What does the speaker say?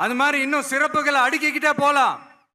அது மாதிரி இன்னும் சிறப்புகளை அடுக்கிக்கிட்டே போகலாம்